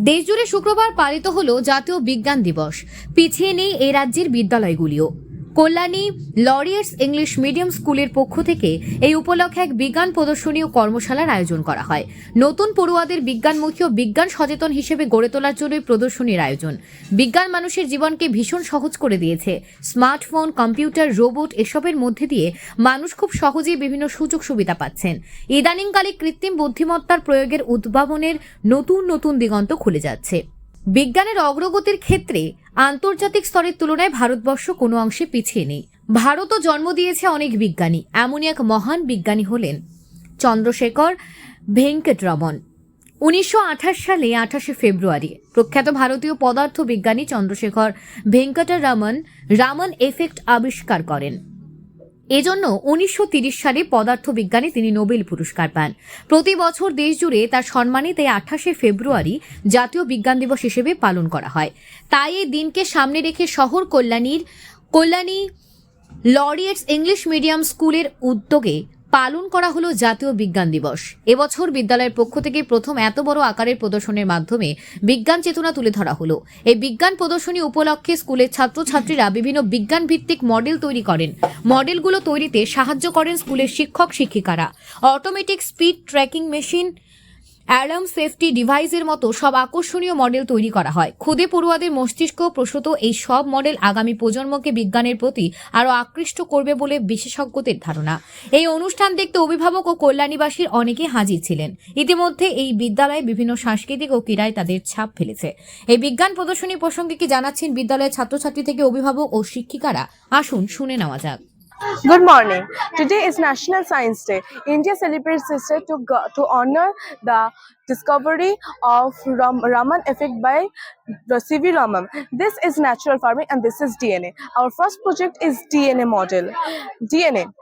দেশজুড়ে শুক্রবার পালিত হল জাতীয় বিজ্ঞান দিবস। পিছিয়ে নেই এ রাজ্যের বিদ্যালয়গুলিও। কল্যাণী লরিয়ার্স ইংলিশ মিডিয়াম স্কুলের পক্ষ থেকে এই উপলক্ষে এক বিজ্ঞান প্রদর্শনী ও কর্মশালার আয়োজন করা হয়। নতুন পড়ুয়াদের বিজ্ঞানমুখী ও বিজ্ঞান সচেতন হিসেবে গড়ে তোলার জন্য এই প্রদর্শনীর আয়োজন। বিজ্ঞান মানুষের জীবনকে ভীষণ সহজ করে দিয়েছে। স্মার্টফোন, কম্পিউটার, রোবট এসবের মধ্যে দিয়ে মানুষ খুব সহজেই বিভিন্ন সুযোগ সুবিধা পাচ্ছেন। ইদানিংকালে কৃত্রিম বুদ্ধিমত্তার প্রয়োগের উদ্ভাবনের নতুন নতুন দিগন্ত খুলে যাচ্ছে। বিজ্ঞানের অগ্রগতির ক্ষেত্রে আন্তর্জাতিক স্তরের তুলনায় ভারতবর্ষ কোনো অংশে পিছিয়ে নেই। ভারতও জন্ম দিয়েছে অনেক বিজ্ঞানী। এমনই এক মহান বিজ্ঞানী হলেন চন্দ্রশেখর ভেঙ্কটরমন। উনিশশো আঠাশ সালে আঠাশে ফেব্রুয়ারি প্রখ্যাত ভারতীয় পদার্থ বিজ্ঞানী চন্দ্রশেখর ভেঙ্কটরমন রামন এফেক্ট আবিষ্কার করেন। এজন্য উনিশশো সালে পদার্থবিজ্ঞানে তিনি নোবেল পুরস্কার পান। প্রতি বছর দেশ জুড়ে তার সম্মানে তাই আঠাশে ফেব্রুয়ারি জাতীয় বিজ্ঞান দিবস হিসেবে পালন করা হয়। তাই এই দিনকে সামনে রেখে শহর কল্যাণীর কল্যাণী লরিয়েটস ইংলিশ মিডিয়াম স্কুলের উদ্যোগে পালন করা হলো জাতীয় বিজ্ঞান দিবস। এবছর বিদ্যালয়ের পক্ষ থেকে প্রথম এত বড় আকারের প্রদর্শনের মাধ্যমে বিজ্ঞান চেতনা তুলে ধরা হলো। এই বিজ্ঞান প্রদর্শনী উপলক্ষে স্কুলের ছাত্রছাত্রীরা বিভিন্ন বিজ্ঞান ভিত্তিক মডেল তৈরি করেন। মডেলগুলো তৈরিতে সাহায্য করেন স্কুলের শিক্ষক শিক্ষিকারা automatic speed tracking machine alarm safety ডিভাইসের মতো সব আকর্ষণীয় মডেল তৈরি করা হয়। খুদে পড়ুয়াদের মস্তিষ্ক প্রসূত এই সব মডেল আগামী প্রজন্মকে বিজ্ঞানের প্রতি আরও আকৃষ্ট করবে বলে বিশেষজ্ঞদের ধারণা। এই অনুষ্ঠান দেখতে অভিভাবক ও কল্যাণীবাসীর অনেকে হাজির ছিলেন। ইতিমধ্যে এই বিদ্যালয়ে বিভিন্ন সাংস্কৃতিক ও ক্রীড়ায় তাদের ছাপ ফেলেছে। এই বিজ্ঞান প্রদর্শনী প্রসঙ্গে কি জানাচ্ছেন বিদ্যালয়ের ছাত্রছাত্রী থেকে অভিভাবক ও শিক্ষিকারা? আসুন শুনে নেওয়া যাক। Good morning. Today is National Science Day. India celebrates this day to, go- to honor the discovery of Ram- Raman effect by C.V. Raman. This is natural farming and this is DNA. Our first project is DNA model. DNA.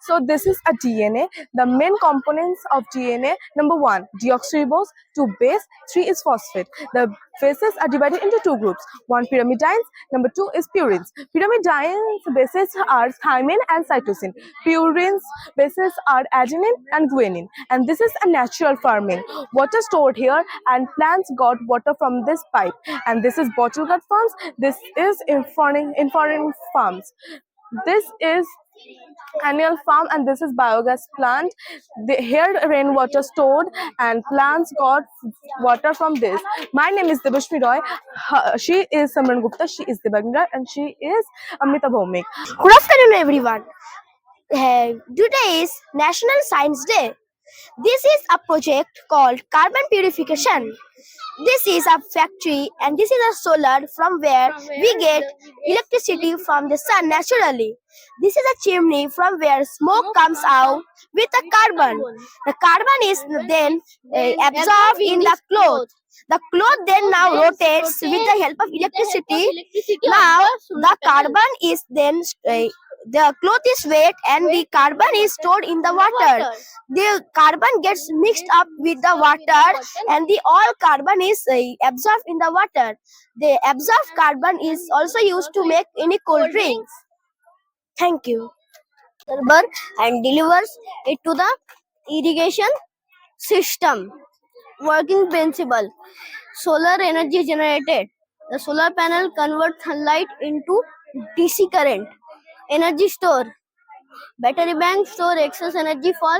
So this is a DNA. The main components of DNA, number one, deoxyribose, two base, three is phosphate. The bases are divided into two groups. One pyrimidines, number two is purines. Pyrimidines bases are thymine and cytosine. Purines bases are adenine and guanine. And this is a natural farming. Water stored here and plants got water from this pipe. And this is bottle gut farms. This is in foreign, in foreign farms. This is annual farm and this is biogas plant. The, here rainwater stored and plants got water from this. My name is Debashmi Roy. Her- she is Samran Gupta. She is Debagindra and she is Amita Bhomik Good afternoon, everyone. Uh, today is National Science Day. This is a project called carbon purification. This is a factory and this is a solar from where we get electricity from the sun naturally. This is a chimney from where smoke comes out with a carbon. The carbon is then uh, absorbed in the cloth. The cloth then now rotates with the help of electricity. Now the carbon is then uh, the cloth is wet and the carbon is stored in the water. The carbon gets mixed up with the water and the all carbon is uh, absorbed in the water. The absorbed carbon is also used to make any cold drinks. Thank you. Server and delivers it to the irrigation system. Working principle. Solar energy generated. The solar panel converts sunlight into DC current. Energy store. Battery bank store excess energy for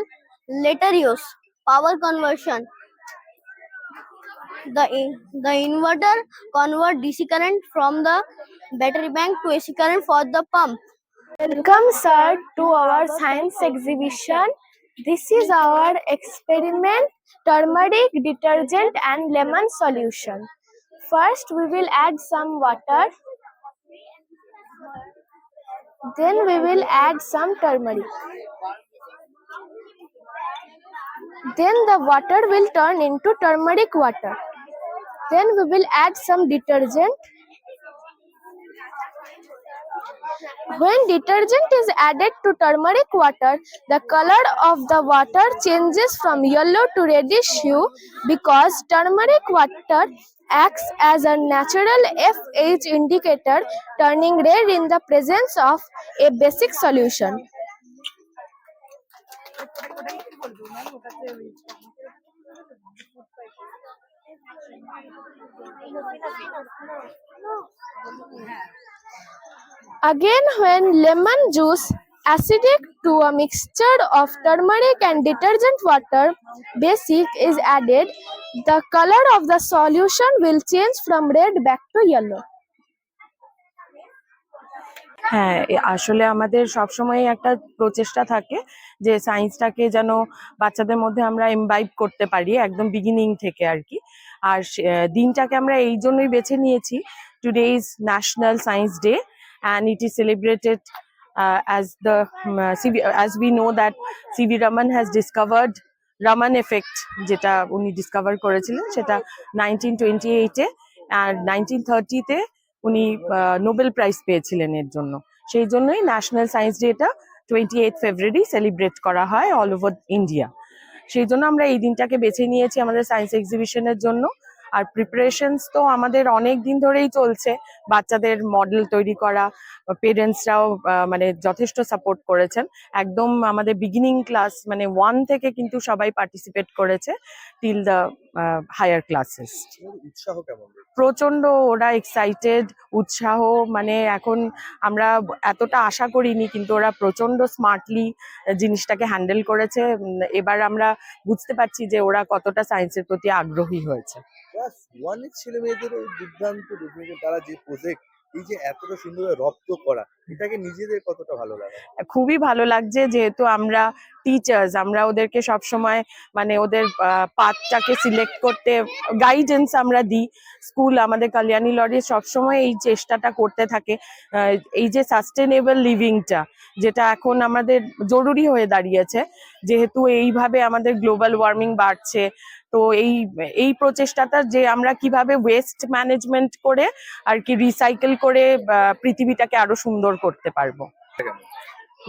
later use. Power conversion. The, the inverter convert DC current from the battery bank to AC current for the pump. welcome sir to our science exhibition this is our experiment turmeric detergent and lemon solution first we will add some water then we will add some turmeric. Then the water will turn into turmeric water. Then we will add some detergent. When detergent is added to turmeric water the color of the water changes from yellow to reddish hue because turmeric water acts as a natural FH indicator turning red in the presence of a basic solution. Again, when lemon juice acidic to a mixture of turmeric and detergent water basic is added, the color of the solution will change from red back to yellow. হ্যাঁ আসলে আমাদের সবসময় একটা প্রচেষ্টা থাকে যে সায়েন্সটাকে যেন বাচ্চাদের মধ্যে আমরা এমবাইব করতে পারি একদম বিগিনিং থেকে আর কি আর দিনটাকে আমরা এই জন্যই বেছে নিয়েছি today is national science day and it is celebrated as the as we know that CV Raman has discovered Raman effect যেটা উনি ডিসকভার করেছিলেন, সেটা নাইনটিন টোয়েন্টি এইটে আর নাইনটিন থার্টিতে উনি নোবেল প্রাইজ পেয়েছিলেন এর জন্য। সেই জন্যই ন্যাশনাল সায়েন্স ডেটা টোয়েন্টি এইট ফেব্রুয়ারি সেলিব্রেট করা হয় অল ওভার ইন্ডিয়া সেই জন্য আমরা এই দিনটাকে বেছে নিয়েছি আমাদের সায়েন্স এক্সিবিশনের জন্য। আর প্রিপারেশনস তো আমাদের অনেক দিন ধরেই চলছে। বাচ্চাদের মডেল তৈরি করা পেরেন্টসরাও মানে যথেষ্ট সাপোর্ট করেছেন। একদম আমাদের বিগিনিং ক্লাস মানে ওয়ান থেকে কিন্তু সবাই পার্টিসিপেট করেছে টিল দ্য হায়ার ক্লাসেস প্রচণ্ড ওরা এক্সাইটেড উৎসাহ মানে এখন আমরা এতটা আশা করিনি কিন্তু ওরা প্রচণ্ড স্মার্টলি জিনিসটাকে হ্যান্ডেল করেছে। এবার আমরা বুঝতে পারছি যে ওরা কতটা সায়েন্সের প্রতি আগ্রহী হয়েছে। ক্লাস ওয়ানের ছেলে মেয়েদের এই দুর্দান্ত তারা যে প্রজেক্ট এই যে এতটা সুন্দর রপ্ত করা, এটাকে নিজেদের কতটা ভালো লাগে খুবই ভালো লাগছে যেহেতু আমরা টিচার্স আমরা ওদেরকে সব সময় মানে ওদের পাথটাকে সিলেক্ট করতে গাইডেন্স আমরা দিই। স্কুল আমাদের কল্যাণী লরি সবসময় এই চেষ্টাটা করতে থাকে। এই যে সাস্টেনেবল লিভিংটা যেটা এখন আমাদের জরুরি হয়ে দাঁড়িয়েছে, যেহেতু এইভাবে আমাদের গ্লোবাল ওয়ার্মিং বাড়ছে তো এই এই প্রচেষ্টাটা যে আমরা কীভাবে ওয়েস্ট ম্যানেজমেন্ট করে আর কি রিসাইকেল করে পৃথিবীটাকে আরও সুন্দর করতে পারব।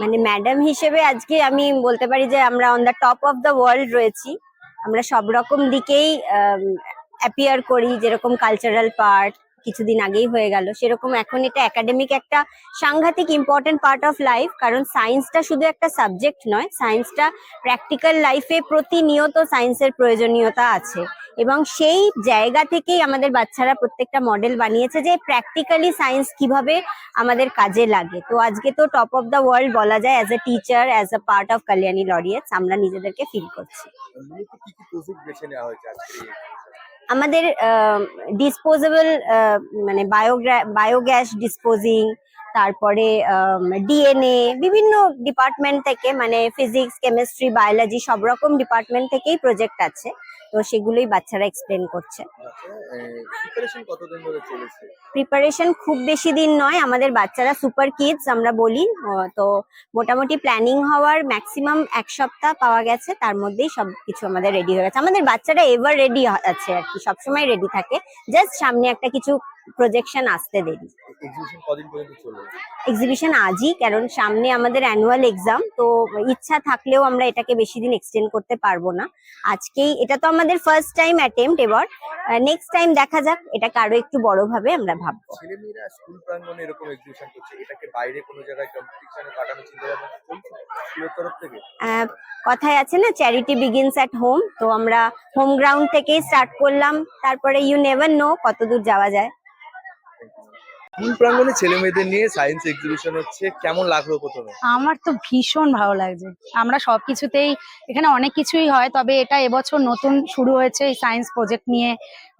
মানে ম্যাডাম হিসেবে আজকে আমি বলতে পারি যে আমরা on the top of the world রয়েছি। আমরা সব রকম দিকেই অ্যাপিয়ার করি, যেরকম কালচারাল পার্ট কিছুদিন আগেই হয়ে গেল। সেরকম এখন এটা একাডেমিক একটা সাংঘাতিক ইম্পর্টেন্ট পার্ট অফ লাইফ কারণ সায়েন্সটা শুধু একটা সাবজেক্ট নয় সায়েন্সটা প্র্যাকটিক্যাল লাইফে প্রতিনিয়ত সায়েন্সের প্রয়োজনীয়তা আছে। এবং সেই জায়গা থেকেই আমাদের বাচ্চারা প্রত্যেকটা মডেল বানিয়েছে যে প্র্যাকটিক্যালি সায়েন্স কীভাবে আমাদের কাজে লাগে। তো আজকে তো টপ অফ দ্য ওয়ার্ল্ড বলা যায় as a teacher as a part of Kalyani Laureates আমরা নিজেদেরকে ফিল করছি। আমাদের ডিসপোজেবল মানে বায়োগ্যাস ডিসপোজিং তারপরে ডিএনএ বিভিন্ন ডিপার্টমেন্ট থেকে মানে ফিজিক্স কেমিস্ট্রি বায়োলজি সব রকম ডিপার্টমেন্ট থেকেই প্রজেক্ট আছে। তো সেগুলোই বাচ্চারা এক্সপ্লেন করছে। প্রিপারেশন খুব বেশি দিন নয় আমাদের বাচ্চারা সুপার কিডস আমরা বলি। তো মোটামুটি প্ল্যানিং হওয়ার ম্যাক্সিমাম এক সপ্তাহ পাওয়া গেছে তার মধ্যেই সব কিছু আমাদের রেডি হয়ে গেছে। আমাদের বাচ্চারা এভার রেডি আছে আর কি সবসময় রেডি থাকে। জাস্ট সামনে একটা কিছু প্রজেকশন আসতে দেরি। এক্সিবিশন আজই কারণ সামনে আমাদের অ্যানুয়াল এক্সাম তো ইচ্ছা থাকলেও আমরা এটাকে বেশি দিন এক্সটেন্ড করতে পারব না। আজকেই এটা তো আমাদের ফার্স্ট টাইম অ্যাটেম্পট এবার। নেক্সট টাইম দেখা যাক এটাকে আরও একটু বড়ভাবে আমরা ভাববো। ছেলে মেয়েরা স্কুল প্রাঙ্গণে এরকম এক্সিবিশন করছে এটাকে বাইরে কোনো জায়গায় কম্পিটিশনে পাঠানো চিন্তা ভাবনা তরফ থেকে? কথায় আছে না চ্যারিটি বিগিনস অ্যাট হোম তো আমরা হোম গ্রাউন্ড থেকেই স্টার্ট করলাম তারপরে ইউ নেভার নো কত দূর যাওয়া যায়। স্কুল প্রাঙ্গণে ছেলে মেয়েদের নিয়ে সায়েন্স এক্সিবিশন হচ্ছে? কেমন লাগল প্রথমে? আমার তো ভীষণ ভালো লাগছে। আমরা সবকিছুতেই, এখানে অনেক কিছুই হয়, তবে এটা এবছর নতুন শুরু হয়েছে এই সায়েন্স প্রজেক্ট নিয়ে।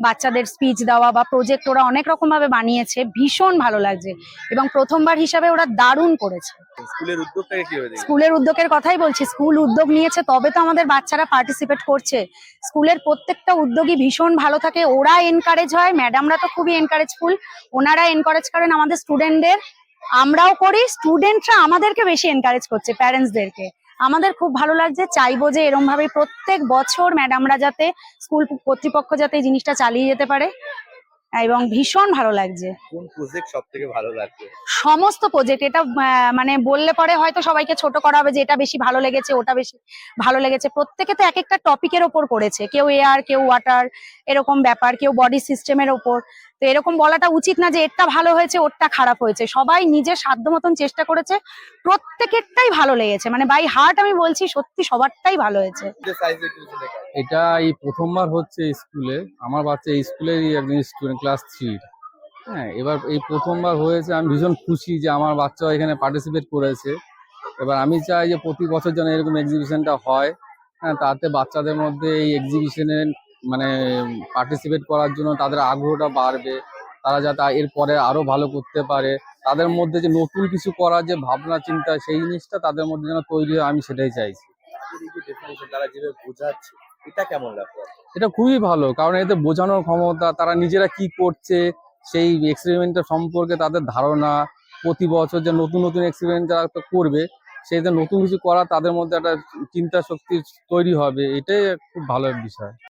বাচ্চাদের স্পিচ দেওয়া বা প্রজেক্ট ওরা অনেক রকম ভাবে বানিয়েছে ভীষণ ভালো লাগছে। এবং প্রথমবার হিসাবে ওরা দারুণ করেছে। স্কুলের উদ্যোগটাকে স্কুলের উদ্যোগের কথাই বলছি স্কুল উদ্যোগ নিয়েছে তবে তো আমাদের বাচ্চারা পার্টিসিপেট করছে। স্কুলের প্রত্যেকটা উদ্যোগী ভীষণ ভালো থাকে। ওরা এনকারেজ হয় ম্যাডামরা তো খুবই এনকারেজফুল ওনারা এনকারেজ করেন আমাদের স্টুডেন্টদের আমরাও করি স্টুডেন্টরা আমাদেরকে বেশি এনকারেজ করছে প্যারেন্টসদেরকে আমাদের খুব ভালো লাগছে। চাইব যে এরম ভাবে প্রত্যেক বছর ম্যাডামরা যাতে স্কুল কর্তৃপক্ষ যাতে এই জিনিসটা চালিয়ে যেতে পারে এবং ভীষণ ভালো লাগছে। কোন প্রজেক্ট সব থেকে ভালো লাগছে? সমস্ত প্রজেক্ট এটা মানে বললে পরে হয়তো সবাইকে ছোট করা হবে যে এটা বেশি ভালো লেগেছে ওটা বেশি ভালো লেগেছে। প্রত্যেকে তো এক একটা টপিকের ওপর করেছে। কেউ এয়ার কেউ ওয়াটার এরকম ব্যাপার কেউ বডি সিস্টেমের ওপর। তো এরকম বলাটা উচিত না যে এরটা ভালো হয়েছে ওরটা খারাপ হয়েছে। সবাই নিজের সাধ্য মতন চেষ্টা করেছে প্রত্যেকেরটাই ভালো লেগেছে। মানে বাই হার্ট আমি বলছি সত্যি সবারটাই ভালো হয়েছে। এটা এই প্রথমবার হচ্ছে স্কুলে আমার বাচ্চা এই স্কুলেরই একজন স্টুডেন্ট ক্লাস থ্রি হ্যাঁ এবার এই প্রথমবার হয়েছে আমি ভীষণ খুশি যে আমার বাচ্চা এখানে পার্টিসিপেট করেছে। এবার আমি চাই যে প্রতি বছর যেন এরকম এক্সিবিশনটা হয়। হ্যাঁ তাতে বাচ্চাদের মধ্যে এই এক্সিবিশনে মানে পার্টিসিপেট করার জন্য তাদের আগ্রহটা বাড়বে। তারা যাতে এরপরে আরও ভালো করতে পারে। তাদের মধ্যে যে নতুন কিছু করার যে ভাবনা চিন্তা সেই জিনিসটা তাদের মধ্যে যেন তৈরি হয় আমি সেটাই চাইছি। তারা যেভাবে বোঝাচ্ছে এটা কেমন লাগল এটা খুবই ভালো কারণ এতে বোঝানোর ক্ষমতা তারা নিজেরা কি করছে সেই এক্সপেরিমেন্টের সম্পর্কে তাদের ধারণা প্রতি বছর যে নতুন নতুন এক্সপেরিমেন্ট যারা করবে সেই যে নতুন কিছু করা তাদের মধ্যে একটা চিন্তা শক্তি তৈরি হবে এটাই খুব ভালো বিষয়।